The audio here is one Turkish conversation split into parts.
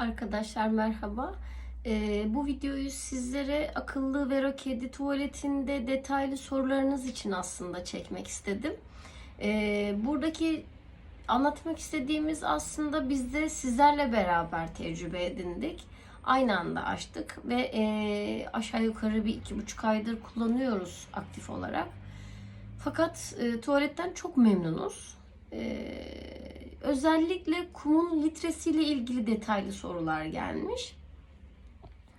Arkadaşlar merhaba. Ee, bu videoyu sizlere akıllı Vero Kedi tuvaletinde detaylı sorularınız için aslında çekmek istedim. Ee, buradaki anlatmak istediğimiz aslında biz de sizlerle beraber tecrübe edindik. Aynı anda açtık ve e, aşağı yukarı bir iki buçuk aydır kullanıyoruz aktif olarak. Fakat e, tuvaletten çok memnunuz. E, özellikle kumun litresiyle ilgili detaylı sorular gelmiş.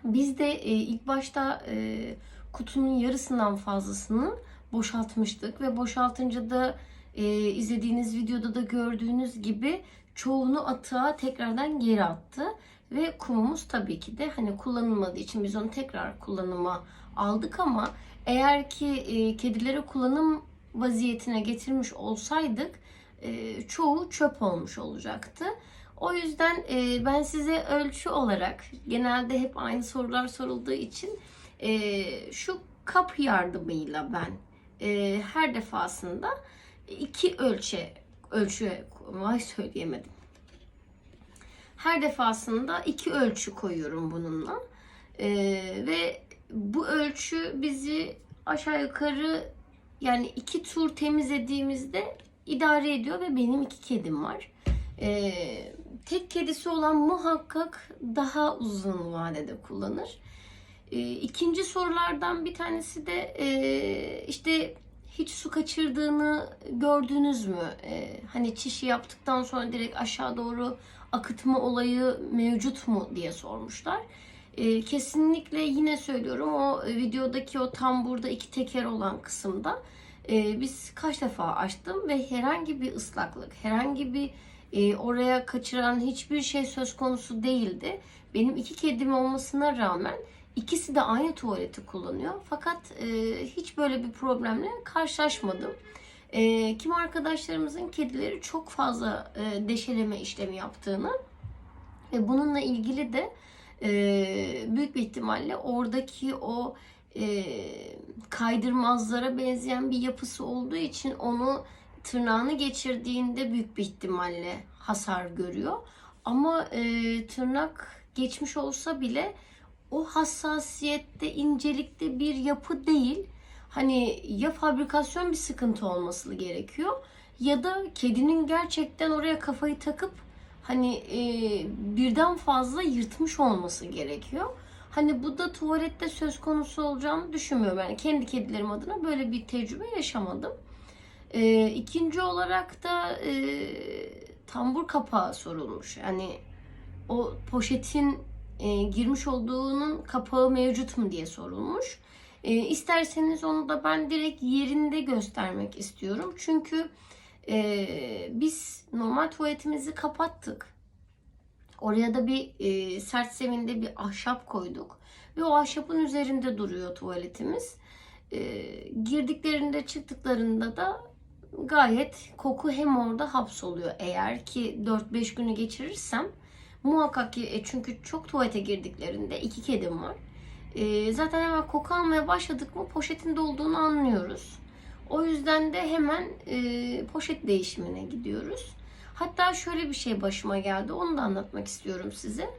Biz de e, ilk başta e, kutunun yarısından fazlasını boşaltmıştık ve boşaltınca da e, izlediğiniz videoda da gördüğünüz gibi çoğunu atığa tekrardan geri attı ve kumumuz tabii ki de hani kullanılmadığı için biz onu tekrar kullanıma aldık ama eğer ki e, kedilere kullanım vaziyetine getirmiş olsaydık e, çoğu çöp olmuş olacaktı. O yüzden e, ben size ölçü olarak genelde hep aynı sorular sorulduğu için e, şu kap yardımıyla ben her defasında iki ölçe ölçü vay söyleyemedim. Her defasında iki ölçü koyuyorum bununla. Ve bu ölçü bizi aşağı yukarı yani iki tur temizlediğimizde idare ediyor ve benim iki kedim var. Ee, tek kedisi olan muhakkak daha uzun vadede kullanır. Ee, ikinci sorulardan bir tanesi de e, işte hiç su kaçırdığını gördünüz mü? Ee, hani çişi yaptıktan sonra direkt aşağı doğru akıtma olayı mevcut mu diye sormuşlar. Ee, kesinlikle yine söylüyorum o videodaki o tam burada iki teker olan kısımda e, biz kaç defa açtım ve herhangi bir ıslaklık, herhangi bir e, oraya kaçıran hiçbir şey söz konusu değildi. Benim iki kedim olmasına rağmen ikisi de aynı tuvaleti kullanıyor. Fakat e, hiç böyle bir problemle karşılaşmadım. E, kim arkadaşlarımızın kedileri çok fazla e, deşeleme işlemi yaptığını ve bununla ilgili de e, büyük bir ihtimalle oradaki o e, kaydırmazlara benzeyen bir yapısı olduğu için onu tırnağını geçirdiğinde büyük bir ihtimalle hasar görüyor. Ama e, tırnak geçmiş olsa bile o hassasiyette, incelikte bir yapı değil. Hani ya fabrikasyon bir sıkıntı olması gerekiyor ya da kedinin gerçekten oraya kafayı takıp hani e, birden fazla yırtmış olması gerekiyor. Hani bu da tuvalette söz konusu olacağını düşünmüyorum. Yani kendi kedilerim adına böyle bir tecrübe yaşamadım. E, ikinci olarak da e, tambur kapağı sorulmuş. Yani o poşetin e, girmiş olduğunun kapağı mevcut mu diye sorulmuş. E, isterseniz onu da ben direkt yerinde göstermek istiyorum. Çünkü e, biz normal tuvaletimizi kapattık. Oraya da bir e, sert zeminde bir ahşap koyduk. Ve o ahşapın üzerinde duruyor tuvaletimiz. E, girdiklerinde çıktıklarında da gayet koku hem orada hapsoluyor. Eğer ki 4-5 günü geçirirsem muhakkak ki e, çünkü çok tuvalete girdiklerinde iki kedim var. E, zaten hemen koku almaya başladık mı poşetin dolduğunu anlıyoruz. O yüzden de hemen e, poşet değişimine gidiyoruz. Hatta şöyle bir şey başıma geldi. Onu da anlatmak istiyorum size.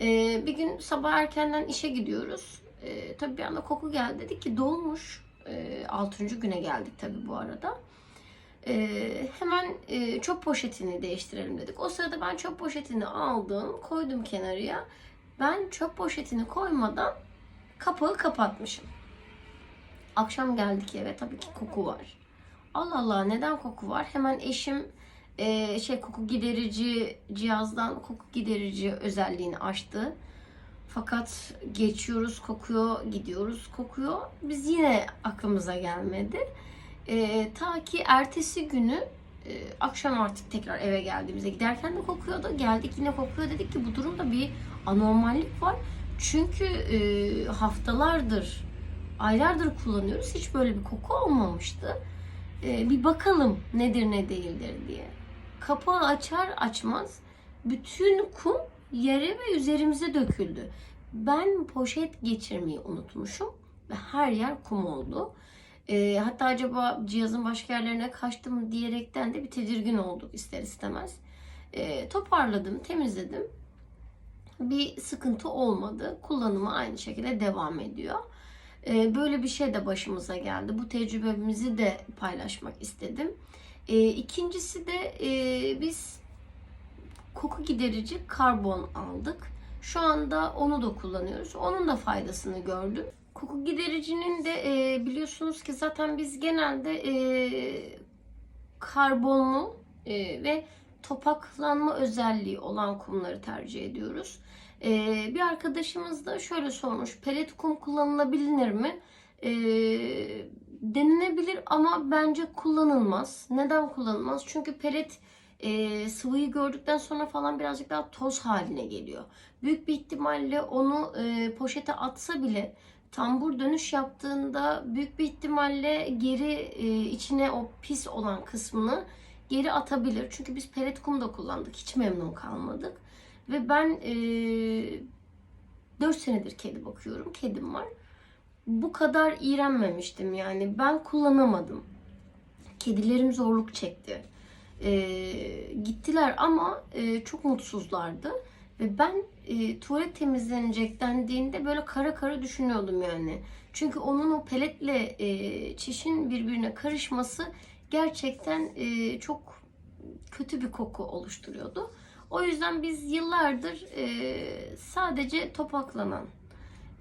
Ee, bir gün sabah erkenden işe gidiyoruz. Ee, tabii bir anda koku geldi. Dedik ki dolmuş. Ee, 6. güne geldik tabii bu arada. Ee, hemen e, çöp poşetini değiştirelim dedik. O sırada ben çöp poşetini aldım. Koydum kenarıya. Ben çöp poşetini koymadan kapağı kapatmışım. Akşam geldik eve. Tabii ki koku var. Allah Allah neden koku var? Hemen eşim e, şey koku giderici cihazdan koku giderici özelliğini açtı. Fakat geçiyoruz kokuyor, gidiyoruz kokuyor. Biz yine aklımıza gelmedi. E, ta ki ertesi günü e, akşam artık tekrar eve geldiğimizde giderken de kokuyordu. Geldik yine kokuyor. Dedik ki bu durumda bir anormallik var. Çünkü e, haftalardır, aylardır kullanıyoruz. Hiç böyle bir koku olmamıştı. E, bir bakalım nedir ne değildir diye kapağı açar açmaz bütün kum yere ve üzerimize döküldü. Ben poşet geçirmeyi unutmuşum ve her yer kum oldu. E, hatta acaba cihazın başka yerlerine kaçtı mı diyerekten de bir tedirgin olduk ister istemez. E, toparladım, temizledim. bir sıkıntı olmadı. Kullanımı aynı şekilde devam ediyor. Ee, Böyle bir şey de başımıza geldi. Bu tecrübemizi de paylaşmak istedim. Ee, İkincisi de e, biz koku giderici karbon aldık. Şu anda onu da kullanıyoruz. Onun da faydasını gördüm. Koku gidericinin de e, biliyorsunuz ki zaten biz genelde e, karbonlu e, ve topaklanma özelliği olan kumları tercih ediyoruz. E, bir arkadaşımız da şöyle sormuş. Pelet kum kullanılabilir mi? E, denilebilir ama bence kullanılmaz. Neden kullanılmaz? Çünkü pelet e, sıvıyı gördükten sonra falan birazcık daha toz haline geliyor. Büyük bir ihtimalle onu e, poşete atsa bile tambur dönüş yaptığında büyük bir ihtimalle geri e, içine o pis olan kısmını geri atabilir. Çünkü biz pelet kum da kullandık. Hiç memnun kalmadık. Ve ben e, 4 senedir kedi bakıyorum. Kedim var. Bu kadar iğrenmemiştim yani. Ben kullanamadım. Kedilerim zorluk çekti. E, gittiler ama e, çok mutsuzlardı. Ve ben e, tuvalet temizlenecek dendiğinde böyle kara kara düşünüyordum yani. Çünkü onun o peletle e, çişin birbirine karışması gerçekten e, çok kötü bir koku oluşturuyordu. O yüzden biz yıllardır e, sadece topaklanan,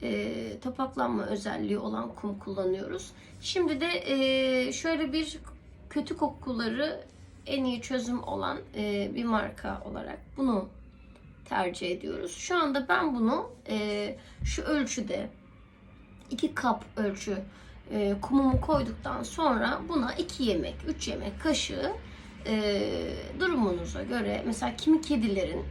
e, topaklanma özelliği olan kum kullanıyoruz. Şimdi de e, şöyle bir kötü kokuları en iyi çözüm olan e, bir marka olarak bunu tercih ediyoruz. Şu anda ben bunu e, şu ölçüde iki kap ölçü e, kumumu koyduktan sonra buna iki yemek, üç yemek kaşığı e, durumunuza göre mesela kimi kedilerin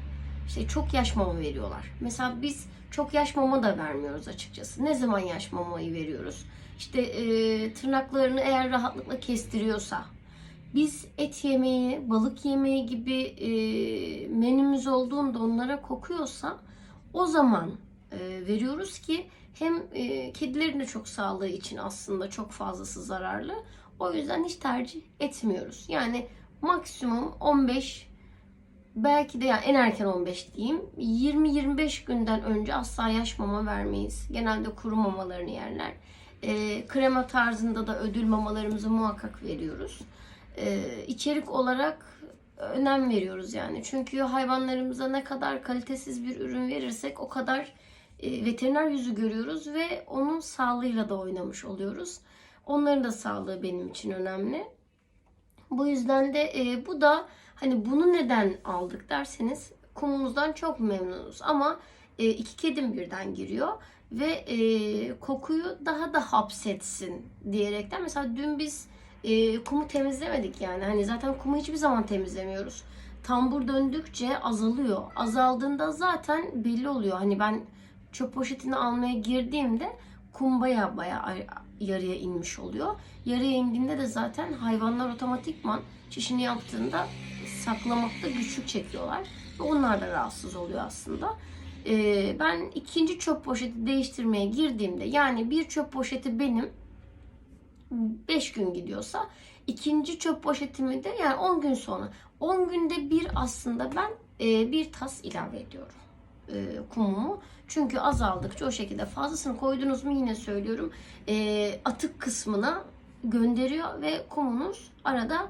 işte çok yaş mama veriyorlar. Mesela biz çok yaş mama da vermiyoruz açıkçası. Ne zaman yaş mamayı veriyoruz? İşte e, tırnaklarını eğer rahatlıkla kestiriyorsa biz et yemeği, balık yemeği gibi e, menümüz olduğunda onlara kokuyorsa o zaman e, veriyoruz ki hem e, kedilerin de çok sağlığı için aslında çok fazlası zararlı. O yüzden hiç tercih etmiyoruz. Yani maksimum 15 belki de yani en erken 15 diyeyim. 20-25 günden önce asla yaş mama vermeyiz. Genelde kuru mamalarını yerler. E, krema tarzında da ödül mamalarımızı muhakkak veriyoruz. E, içerik olarak önem veriyoruz yani. Çünkü hayvanlarımıza ne kadar kalitesiz bir ürün verirsek o kadar e, veteriner yüzü görüyoruz ve onun sağlığıyla da oynamış oluyoruz. Onların da sağlığı benim için önemli. Bu yüzden de e, bu da hani bunu neden aldık derseniz kumumuzdan çok memnunuz ama e, iki kedim birden giriyor ve e, kokuyu daha da hapsetsin diyerekten mesela dün biz e, kumu temizlemedik yani hani zaten kumu hiçbir zaman temizlemiyoruz. Tambur döndükçe azalıyor. Azaldığında zaten belli oluyor. Hani ben çöp poşetini almaya girdiğimde kum baya baya yarıya inmiş oluyor. Yarıya indiğinde de zaten hayvanlar otomatikman çişini yaptığında saklamakta güçlük çekiyorlar. Ve onlar da rahatsız oluyor aslında. Ee, ben ikinci çöp poşeti değiştirmeye girdiğimde yani bir çöp poşeti benim 5 gün gidiyorsa ikinci çöp poşetimi de yani 10 gün sonra 10 günde bir aslında ben e, bir tas ilave ediyorum e, kumumu. Çünkü azaldıkça o şekilde fazlasını koydunuz mu yine söylüyorum e, atık kısmına gönderiyor ve kumunuz arada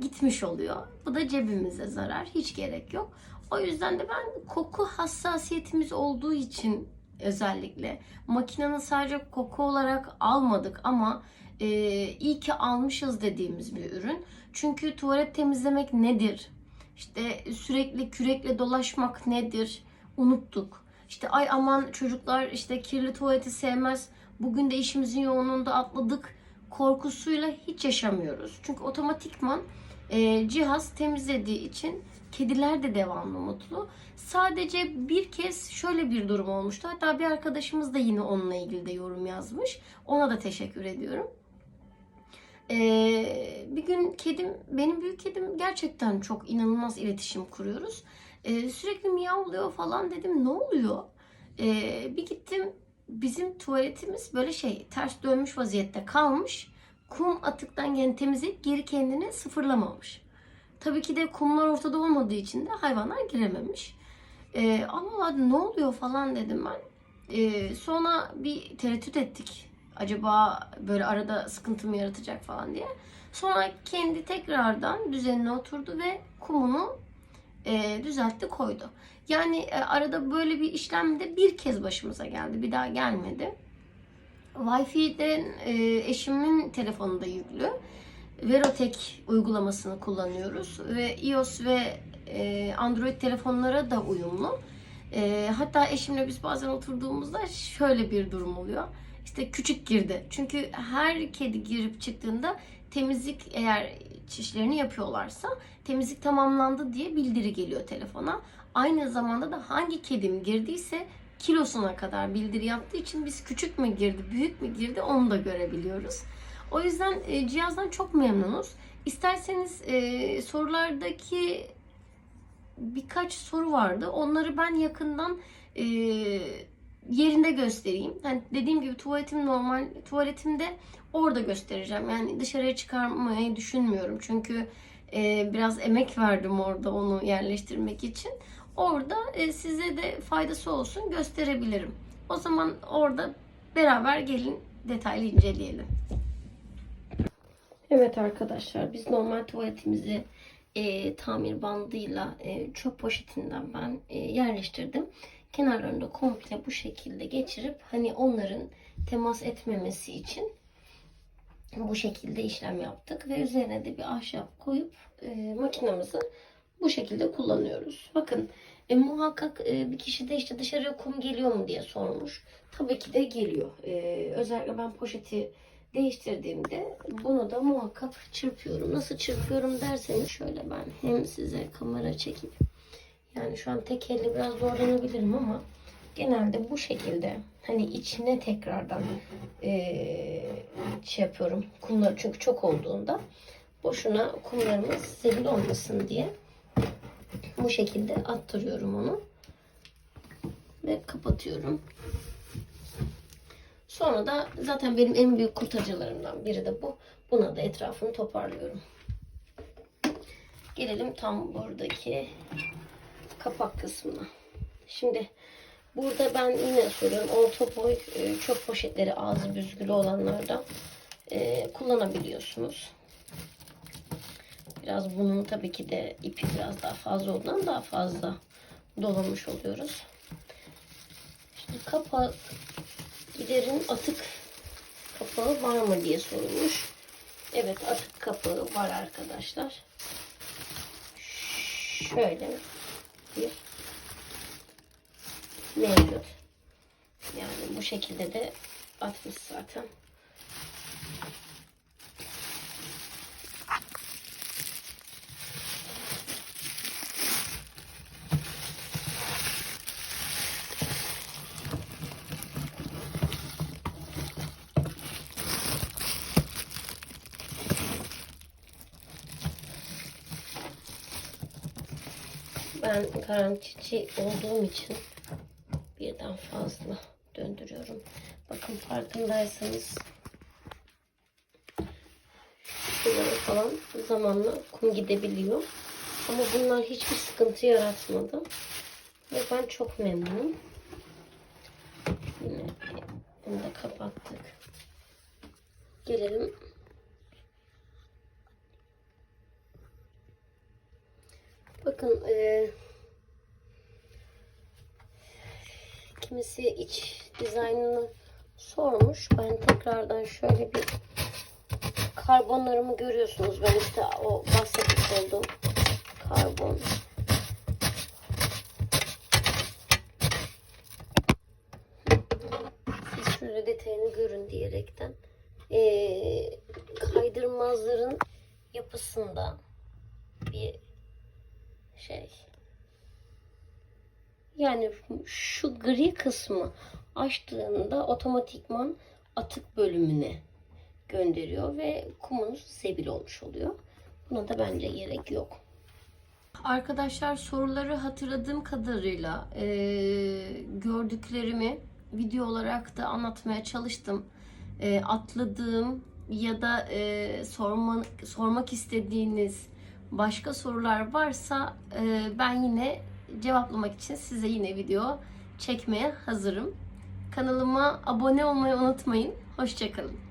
gitmiş oluyor. Bu da cebimize zarar. Hiç gerek yok. O yüzden de ben koku hassasiyetimiz olduğu için özellikle makinenin sadece koku olarak almadık ama e, iyi ki almışız dediğimiz bir ürün. Çünkü tuvalet temizlemek nedir? İşte sürekli kürekle dolaşmak nedir? Unuttuk. İşte ay aman çocuklar işte kirli tuvaleti sevmez. Bugün de işimizin yoğunluğunda atladık. Korkusuyla hiç yaşamıyoruz. Çünkü otomatikman e, cihaz temizlediği için kediler de devamlı mutlu. Sadece bir kez şöyle bir durum olmuştu. Hatta bir arkadaşımız da yine onunla ilgili de yorum yazmış. Ona da teşekkür ediyorum. Ee, bir gün kedim, benim büyük kedim gerçekten çok inanılmaz iletişim kuruyoruz. Ee, sürekli miyavlıyor falan dedim ne oluyor? Ee, bir gittim bizim tuvaletimiz böyle şey ters dönmüş vaziyette kalmış. Kum atıktan gene temizleyip geri kendini sıfırlamamış. Tabii ki de kumlar ortada olmadığı için de hayvanlar girememiş. E, Allah ne oluyor falan dedim ben. E, sonra bir tereddüt ettik. Acaba böyle arada sıkıntı mı yaratacak falan diye. Sonra kendi tekrardan düzenine oturdu ve kumunu e, düzeltti koydu. Yani e, arada böyle bir işlem de bir kez başımıza geldi. Bir daha gelmedi. Wi-Fi'den e, eşimin telefonunda yüklü. Verotek uygulamasını kullanıyoruz ve iOS ve e, Android telefonlara da uyumlu. E, hatta eşimle biz bazen oturduğumuzda şöyle bir durum oluyor. İşte küçük girdi. Çünkü her kedi girip çıktığında temizlik eğer çişlerini yapıyorlarsa temizlik tamamlandı diye bildiri geliyor telefona. Aynı zamanda da hangi kedim girdiyse kilosuna kadar bildiri yaptığı için biz küçük mü girdi, büyük mü girdi onu da görebiliyoruz. O yüzden e, cihazdan çok memnunuz. İsterseniz e, sorulardaki birkaç soru vardı. Onları ben yakından e, yerinde göstereyim. Yani dediğim gibi tuvaletim normal tuvaletimde orada göstereceğim. Yani dışarıya çıkarmayı düşünmüyorum. Çünkü e, biraz emek verdim orada onu yerleştirmek için. Orada e, size de faydası olsun gösterebilirim. O zaman orada beraber gelin detaylı inceleyelim. Evet arkadaşlar biz normal tuvaletimizi e, tamir bandıyla e, çöp poşetinden ben e, yerleştirdim. Kenarlarını da komple bu şekilde geçirip hani onların temas etmemesi için bu şekilde işlem yaptık ve üzerine de bir ahşap koyup e, makinamızı bu şekilde kullanıyoruz. Bakın e, muhakkak e, bir kişi de işte dışarıya kum geliyor mu diye sormuş. Tabii ki de geliyor. E, özellikle ben poşeti değiştirdiğimde bunu da muhakkak çırpıyorum. Nasıl çırpıyorum derseniz şöyle ben hem size kamera çekip yani şu an tek elle biraz zorlanabilirim ama genelde bu şekilde hani içine tekrardan eee şey yapıyorum kumlar çünkü çok olduğunda boşuna kumlarımız zebil olmasın diye bu şekilde attırıyorum onu ve kapatıyorum. Sonra da zaten benim en büyük kurtarıcılarımdan biri de bu. Buna da etrafını toparlıyorum. Gelelim tam buradaki kapak kısmına. Şimdi burada ben yine söylüyorum orta boy e, çöp poşetleri ağzı büzgülü olanlardan e, kullanabiliyorsunuz. Biraz bunun tabii ki de ipi biraz daha fazla olduğundan daha fazla dolamış oluyoruz. Şimdi kapak giderin atık kapağı var mı diye sorulmuş. Evet atık kapağı var arkadaşlar. Şöyle bir mevcut. Yani bu şekilde de atmış zaten. Ben garantici olduğum için birden fazla döndürüyorum. Bakın farkındaysanız şuralara falan zamanla kum gidebiliyor. Ama bunlar hiçbir sıkıntı yaratmadı. Ve ben çok memnunum. Yine bunu da kapattık. Gelelim Bakın e, kimisi iç dizaynını sormuş. Ben tekrardan şöyle bir karbonlarımı görüyorsunuz. Ben işte o bahsetmiş olduğum karbon. Siz şöyle detayını görün diyerekten. E, kaydırmazların yapısında şey. Yani şu gri kısmı açtığında otomatikman atık bölümüne gönderiyor ve kumunuz zebil olmuş oluyor. Buna da bence gerek yok. Arkadaşlar soruları hatırladığım kadarıyla e, gördüklerimi video olarak da anlatmaya çalıştım. E, atladığım ya da e, sorma, sormak istediğiniz başka sorular varsa e, ben yine cevaplamak için size yine video çekmeye hazırım. Kanalıma abone olmayı unutmayın. Hoşçakalın.